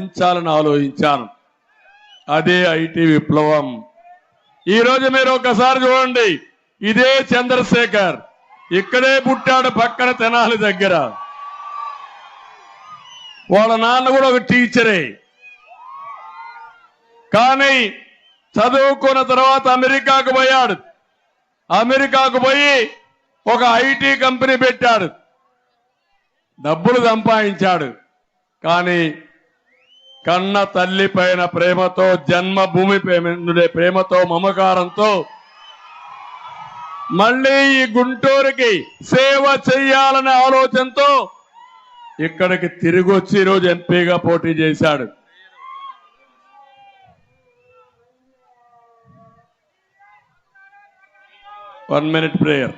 ఆలోచించాలని ఆలోచించాను. అదే ఐటీ విప్లవం. ఈ రోజు మీరు ఒకసారి చూడండి. ఇదే చంద్రశేఖర్. ఇక్కడే పుట్టాడు పక్కన తెనాలి దగ్గర. వాళ్ళ నాన్న కూడా ఒక టీచరే. కానీ చదువుకున్న తర్వాత అమెరికాకు పోయాడు. అమెరికాకు పోయి ఒక ఐటీ కంపెనీ పెట్టాడు. డబ్బులు సంపాదించాడు. కానీ కన్న తల్లి పైన ప్రేమతో జన్మభూమి ఉండే ప్రేమతో మమకారంతో మళ్ళీ ఈ గుంటూరుకి సేవ చెయ్యాలనే ఆలోచనతో ఇక్కడికి తిరిగి వచ్చి ఈరోజు ఎంపీగా పోటీ చేశాడు. One minute prayer.